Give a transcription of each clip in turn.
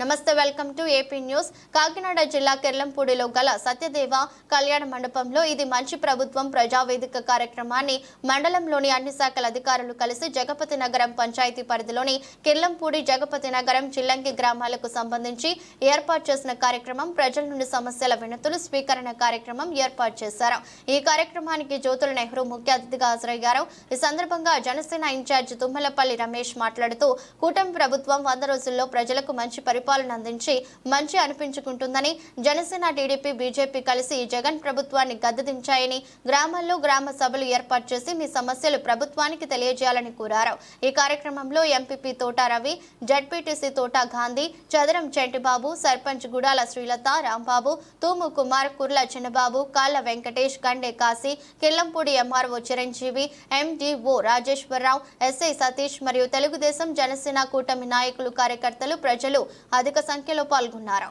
నమస్తే welcome to AP news. Kakinada జిల్లా కెర్లంపూడిలో గల సత్యదేవ కళ్యాణ మండపంలో ఇది మంచి ప్రభుత్వం ప్రజావేదిక కార్యక్రమాన్ని మండలంలోని అన్ని శాఖల అధికారులు కలిసి జగపతి నగరం పంచాయతీ పరిధిలోని కిర్లంపూడి జగపతి నగరం చిల్లంకి గ్రామాలకు సంబంధించి ఏర్పాటు చేసిన కార్యక్రమం ప్రజల నుండి సమస్యల వినతులు స్వీకరణ కార్యక్రమం ఏర్పాటు చేశారు. ఈ కార్యక్రమానికి జ్యోతుల నెహ్రూ ముఖ్య అతిథిగా హాజరయ్యారు. ఈ సందర్భంగా జనసేన ఇన్ఛార్జ్ తుమ్మలపల్లి రమేష్ మాట్లాడుతూ కూటమి ప్రభుత్వం వంద రోజుల్లో ప్రజలకు మంచి పరిపాలన అందించి మంచి అనిపించుకుంటుందని జనసేన టీడీపీ బీజేపీ కలిసి జగన్ ప్రభుత్వాన్ని గద్దదించాయని గ్రామాల్లో గ్రామ సభలు ఏర్పాటు చేసి మీ సమస్యలు ప్రభుత్వానికి తెలియజేయాలని కోరారు. ఈ కార్యక్రమంలో ఎంపీపీ తోట రవి జడ్పీటీసీ తోట గాంధీ చదరం చెంటిబాబు సర్పంచ్ గుడాల శ్రీలత రాంబాబు తూము Kumar Kurla Chinnababu Kalla Venkatesh Gande Kasi Killampudi MRO Chiranjeevi MDO Rajeswara Rao SI Satish మరియు తెలుగుదేశం జనసేన కూటమి నాయకులు కార్యకర్తలు ప్రజలు అధిక సంఖ్యలో పాల్గొన్నారు.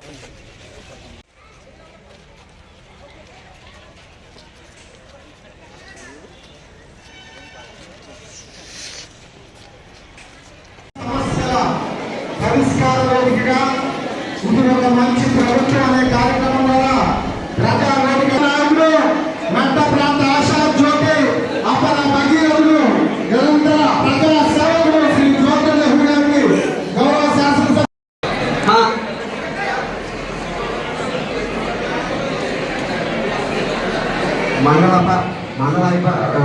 పరిష్కార వేదికగా ఇది ఒక మంచి ప్రభుత్వం అనే కార్యక్రమం వల్ల ప్రజా వేదిక నాయకుడు మెట్ట ప్రాంత ఆశా జ్యోతి అపర భగీరథుడు నిరంతర ప్రజల సేవకుడు శ్రీ జ్యోతి నెహ్రూ గారికి గౌరవ శాసనసభ మండల ప- మండల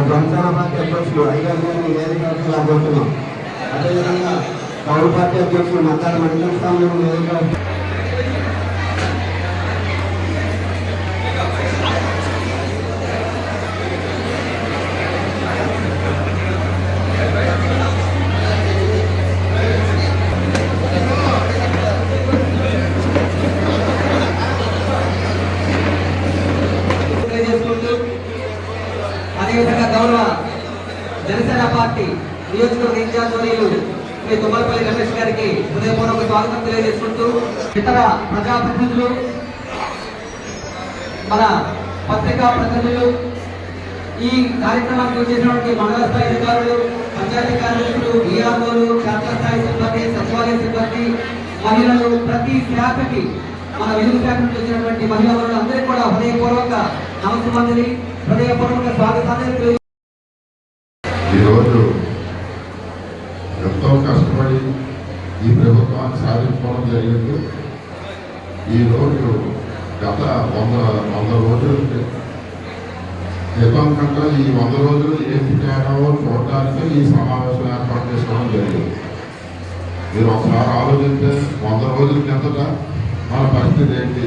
జనసేన పార్టీ అధ్యక్షులు అయ్యారు గారిని వేదికకు లాగొస్తున్నాం అదేవిధంగా కౌలు పార్టీ అధ్యక్షులు మద్దాల మండల స్థానంలో వేదిక తెలియజేసుకుంటూ అదేవిధంగా గౌరవ జనసేన పార్టీ నియోజకవర్గ ఇన్ఛార్జ్ వర్యులు శ్రీ తుమ్మలపల్లి రమేష్ గారికి హృదయపూర్వక స్వాగతం తెలియజేసుకుంటూ ఇతర ప్రజాప్రతినిధులు మన పత్రికా ప్రతినిధులు ఈ కార్యక్రమానికి వచ్చేసినటువంటి మండల స్థాయి అధికారులు పంచాయతీ కార్యదర్శులు బీఆర్ఓలు డిఆర్ఓలు స్థాయి సిబ్బంది సచివాలయ సిబ్బంది మహిళలు ప్రతి శాఖకి మన వెలుగు శాఖ నుంచి వచ్చినటువంటి మహిళా వరులు అందరికీ కూడా హృదయపూర్వక నమస్కారాన్ని హృదయపూర్వక స్వాగతాన్ని ఈరోజు ఎంతో కష్టపడి ఈ ప్రభుత్వాన్ని సాధించుకోవడం జరిగింది. ఈరోజు గత వంద వంద రోజుల క్రితం కంటే ఈ వంద రోజులు ఏం తేడావో చూడడానికి ఈ సమావేశం ఏర్పాటు చేసుకోవడం జరిగింది. మీరు ఒకసారి ఆలోచిస్తే వంద రోజుల కిందట మన పరిస్థితి ఏంటి?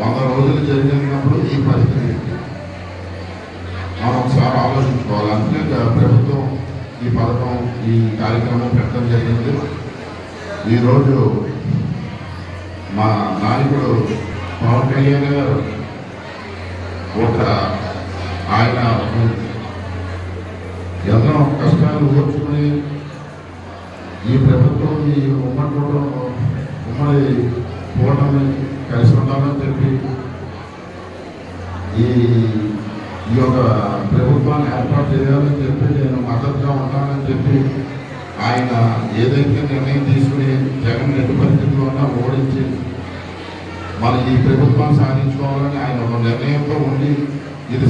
వంద రోజులు జరిగినప్పుడు ఈ పరిస్థితి ఏంటి? మనం ఒకసారి ఆలోచించుకోవాలి. అందుకే ప్రభుత్వం ఈ పథకం ఈ కార్యక్రమం పెట్టడం జరిగింది. ఈరోజు మా నాయకుడు పవన్ కళ్యాణ్ గారు ఒక ఆయన ఎన్నో కష్టాలు ఓర్చుకుని ఈ ప్రభుత్వం ఈ ఉమ్మడి కుటుంబం ఉమ్మడి కూటమి కలిసి ఉండాలని చెప్పి ఈ ఈ యొక్క ప్రభుత్వాన్ని ఏర్పాటు చేయాలని చెప్పి నేను మద్దతుగా ఉంటానని చెప్పి ఆయన ఏదైతే నిర్ణయం తీసుకుని జగన్ ఎట్టి పరిస్థితుల్లో ఉన్నా ఓడించి మన ఈ ప్రభుత్వం సాధించుకోవాలని ఆయన ఒక నిర్ణయంతో ఉండి ఇది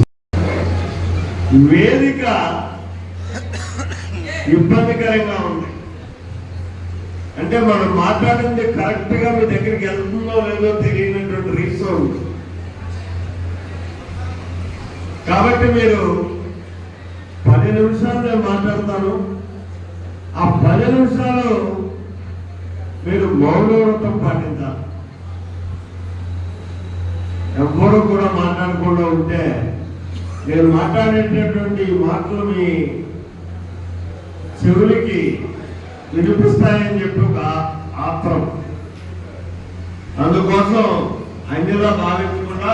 వేదిక ఇబ్బందికరంగా ఉంది. అంటే మనం మాట్లాడింది కరెక్ట్గా మీ దగ్గరికి వెళ్తుందో లేదో తెలియనటువంటి రీసౌండ్ కాబట్టి మీరు పది నిమిషాలు నేను మాట్లాడతాను. ఆ పది నిమిషాలు మీరు మౌనవ్రతం పాటించాలి. ఎవ్వరూ కూడా మాట్లాడకుండా ఉంటే నేను మాట్లాడేటటువంటి మాటలు మీ చెవులకి వినిపిస్తాయని చెప్పి ఒక ఆత్రం. అందుకోసం అన్నిలా భావించకుండా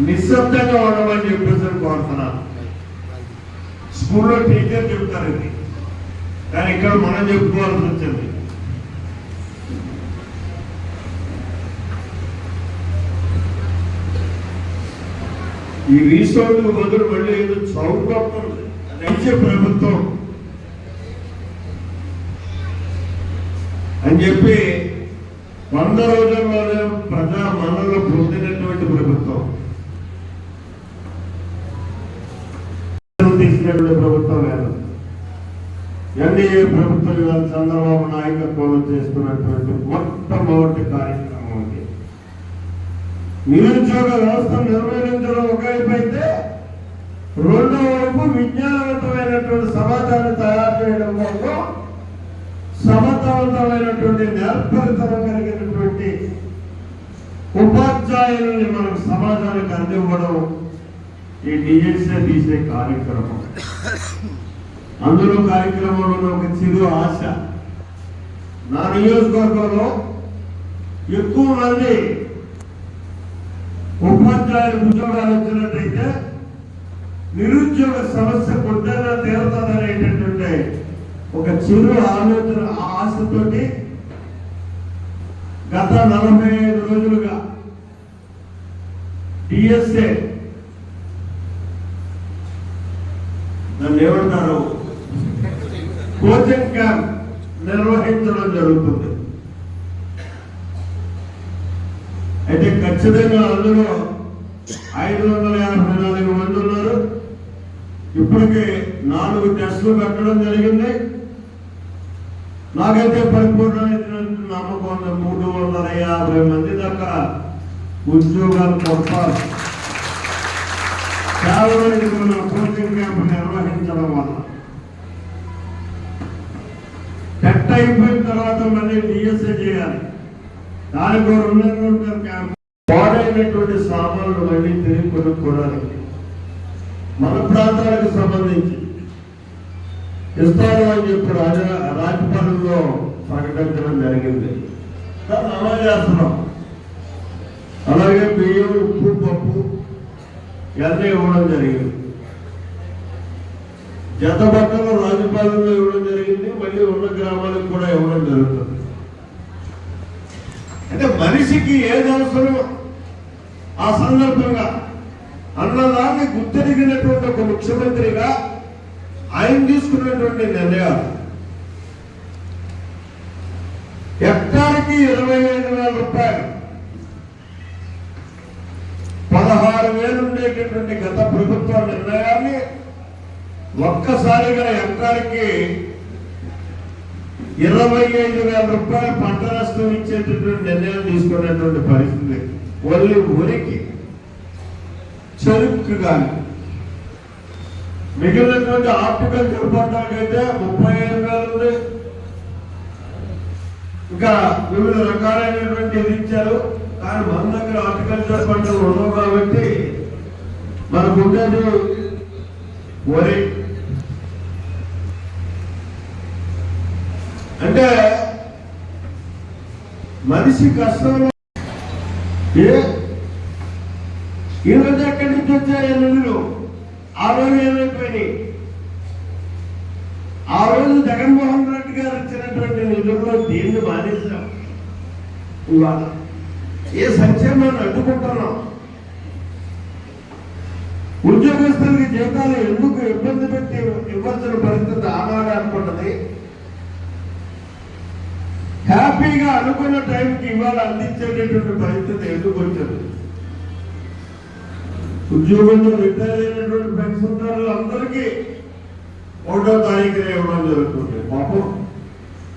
నిశ్శబ్దంగా ఉండమని చెప్పేసి కోరుతున్నాను. స్కూల్లో టీచర్ చెప్తారు ఇది. కానీ ఇక్కడ మనం చెప్పుకోవాల్సి వచ్చింది. ఈ రీసోర్ట్ బదులు మళ్ళీ ఏదో సౌండ్ అని ప్రభుత్వం. అని చెప్పి వంద రోజుల్లోనే ప్రజా మనలో పొందినటువంటి ప్రభుత్వం తీసినటువంటి ప్రభుత్వం లేదు ఎన్డీఏ ప్రభుత్వం ఇవాళ చంద్రబాబు నాయకత్వంలో చేస్తున్నటువంటి మొట్టమొదటి కార్యక్రమం అది. నిరుద్యోగ వ్యవస్థ నిర్వహించడం ఒకవైపు అయితే రెండో వైపు విజ్ఞానవంతమైనటువంటి సమాజాన్ని తయారు చేయడం కోసం సమర్థవంతమైనటువంటి నేర్పరితనం కలిగినటువంటి ఉపాధ్యాయులని మనకు సమాజానికి అందివ్వడం ఈ డిఎస్ఏ తీసే కార్యక్రమం. అందులో కార్యక్రమంలో ఒక చిరు ఆశ. నా నియోజకవర్గంలో ఎక్కువ మంది ఉపాధ్యాయులు ఉద్యోగాలు వచ్చినట్టయితే నిరుద్యోగ సమస్య కొద్దిగా తీరుతుందనేటటువంటి ఒక చిరు ఆలోచన ఆశతోటి గత నలభై ఐదు రోజులుగా డిఎస్ఏ దాన్ని ఏమంటారు కోచింగ్ క్యాంప్ నిర్వహించడం జరుగుతుంది. అయితే ఖచ్చితంగా అందులో ఐదు వందల యాభై నాలుగు మంది ఉన్నారు. ఇప్పటికే నాలుగు టెస్టులు పెట్టడం జరిగింది. నాకైతే పరిపూర్ణమైనటువంటి నమ్మకం ఉంది మూడు వందల యాభై మంది దాకా ఉద్యోగాలు కొడతారు కేవలం మన కోచింగ్ క్యాంప్ నిర్వహించడం వల్ల. కట్ అయిపోయిన తర్వాత మళ్ళీ డిఎస్ఏ చేయాలి. దానికి క్యాంప్ పాడైనటువంటి సామాన్లు మళ్ళీ తిరిగి కొనుక్కోవడానికి మన ప్రాంతాలకు సంబంధించి. ఇస్తారు అని చెప్పి రాజా రాజపాలెంలో ప్రకటించడం జరిగింది. దాన్ని అమలు చేస్తున్నాం. అలాగే బియ్యం ఉప్పు పప్పు ఇవన్నీ ఇవ్వడం జరిగింది. జత బట్టలు రాజపాలెంలో ఇవ్వడం జరిగింది. గ్రామాలకు కూడా ఇవ్వడం జరుగుతుంది. అంటే మనిషికి ఏది అవసరమో ఆ సందర్భంగా అన్నదాన్ని గుర్తెరిగినటువంటి ఒక ముఖ్యమంత్రిగా ఆయన తీసుకున్నటువంటి నిర్ణయాలు. హెక్టార్కి ఇరవై ఐదు వేల రూపాయలు. పదహారు వేలు ఉండేటటువంటి గత ప్రభుత్వ నిర్ణయాన్ని ఒక్కసారిగా హెక్టార్కి ఇరవై ఐదు వేల రూపాయలు పంట నష్టం ఇచ్చేటటువంటి నిర్ణయం తీసుకున్నటువంటి పరిస్థితి ఒళ్ళు ఊరికి చెరుకు కానీ మిగిలినటువంటి ఆర్టికల్చర్ పంటలకైతే ముప్పై ఐదు వేలు ఉంది. ఇంకా వివిధ రకాలైనటువంటి ఇది ఇచ్చారు. కానీ మన దగ్గర ఆర్టికల్చర్ పంటలు ఉండవు కాబట్టి మనకు ఉండేది వరి. అంటే మనిషి కష్టంలో ఏ? ఈ రోజు ఎక్కడి నుంచి వచ్చాయి నిధులు ఆ రోజు ఏమైపోయినాయి? ఆ రోజు జగన్మోహన్ రెడ్డి గారు ఇచ్చినటువంటి నిధుల్లో దీన్ని మానేశాం ఇవాళ. ఏ సంక్షేమాన్ని అడ్డుకుంటున్నాం? ఉద్యోగస్తులకి జీతాలు ఎందుకు ఇబ్బంది పెట్టి ఇవ్వాల్సిన పరిస్థితి ఆనాడు అనుకుంటది? హ్యాపీగా అనుకున్న టైంకి ఇవాళ అందించేటటువంటి పరిస్థితి ఎందుకు వచ్చింది? ఉద్యోగంలో రిటైర్ అయినటువంటి ఫ్రెండ్స్ పెన్షన్దారులు అందరికీ ఒకటో తారీఖున ఇవ్వడం జరుగుతుంది. పాపం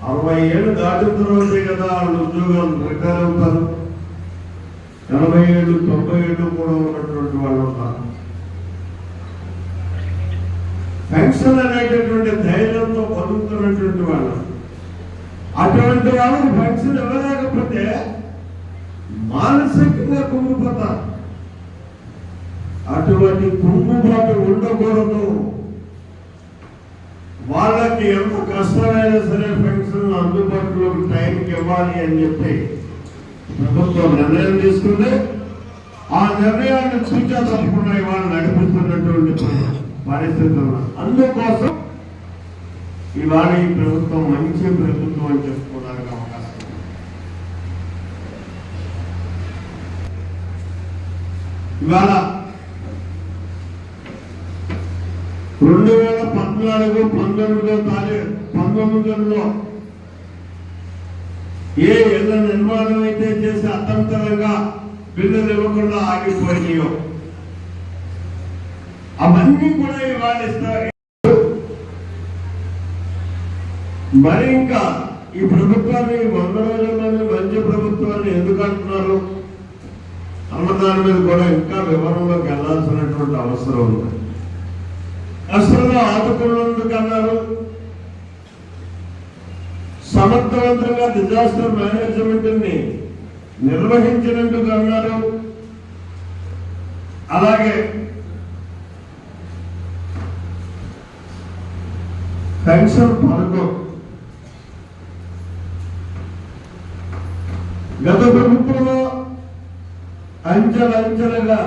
అరవై ఏళ్ళు దాటిన తర్వాతే కదా వాళ్ళు ఉద్యోగాలు రిటైర్ అవుతారు. ఎనభై ఏళ్ళు తొంభై ఏళ్ళు కూడా ఉన్నటువంటి వాళ్ళు ఉన్నారు పెన్షన్ అనేటటువంటి ధైర్యంతో బతుకుతున్నటువంటి వాళ్ళు. అటువంటి వాళ్ళకి పెన్షన్ ఇవ్వలేకపోతే మానసికంగా కుంగిపోతారు. అటువంటి కుంగుబాటు ఉండకూడదు. వాళ్ళకి ఎంత కష్టమైనా సరే పెన్షన్ అందుబాటులోకి టైంకి ఇవ్వాలి అని చెప్పి ప్రభుత్వం నిర్ణయం తీసుకుంది. ఆ నిర్ణయాన్ని సూచన తప్పకుండా ఇవాళ నడిపిస్తున్నటువంటి పరిస్థితులు. అందుకోసం ఇవాళ ఈ ప్రభుత్వం మంచి ప్రభుత్వం అని చెప్పుకోవడానికి అవకాశం ఇవాళ రెండు వేల పద్నాలుగు పంతొమ్మిదో తారీఖు పంతొమ్మిదిలో ఏ ఇళ్ళ నిర్మాణం అయితే చేసి అర్థంతరంగా బిల్లులు ఇవ్వకుండా ఆగిపోయినాయో అవన్నీ కూడా ఇవాళ ఇస్తారు మరి ఇంకా ఈ ప్రభుత్వాన్ని వంద రోజుల్లోనే మంచి ప్రభుత్వాన్ని ఎందుకు అంటున్నారు? అన్నదాని మీద కూడా ఇంకా వివరంలోకి వెళ్ళాల్సినటువంటి అవసరం ఉంది. అసలు ఆదుకున్నందుకు అన్నారు సమర్థవంతంగా డిజాస్టర్ మేనేజ్మెంట్ని నిర్వహించినందుకు అన్నారు. అలాగే పెన్షన్ పథకం గత ప్రభుత్వంలో అంచెలంచెలుగా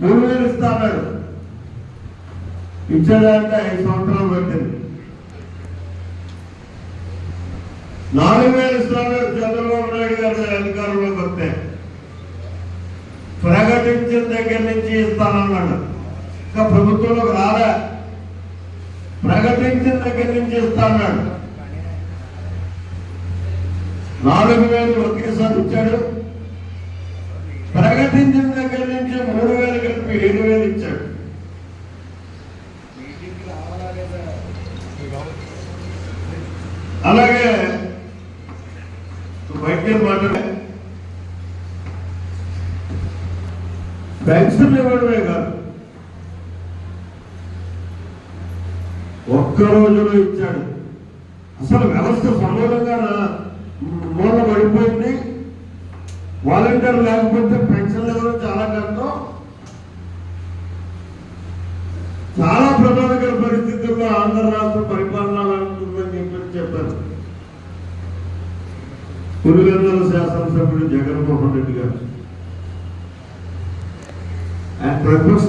అంచెలుగా వేలు ఇచ్చేదానికి ఐదు సంవత్సరాలు పట్టింది. నాలుగు వేల ఇస్తాడు చంద్రబాబు నాయుడు గారు అధికారంలోకి వస్తే ప్రకటించిన దగ్గర నుంచి ఇస్తానన్నాడు. ఇంకా ప్రభుత్వంలోకి రాలే. ప్రకటించిన దగ్గర నుంచి ఇస్తాన్నాడు నాలుగు వేలు ఒకేసారి ఇచ్చాడు. ప్రకటించిన దగ్గర నుంచి మూడు వేలు కలిపి ఏడు వేలు ఇచ్చాడు. అలాగే వైద్యం మాత్రమే పెన్షన్ ఇవ్వడమే కాదు ఒక్క రోజులో ఇచ్చాడు. అసలు వ్యవస్థ సమూలంగా వాలంటీర్ లేకపోతే పెన్షన్లు కూడా చాలా కష్టం. చాలా ప్రమాదకర పరిస్థితుల్లో ఆంధ్ర రాష్ట్ర పరిపాలన ఉంటుందని చెప్పి చెప్పారు. పులివెందుల శాసనసభ్యుడు జగన్మోహన్ రెడ్డి గారు. ఆయన ప్రతిపక్ష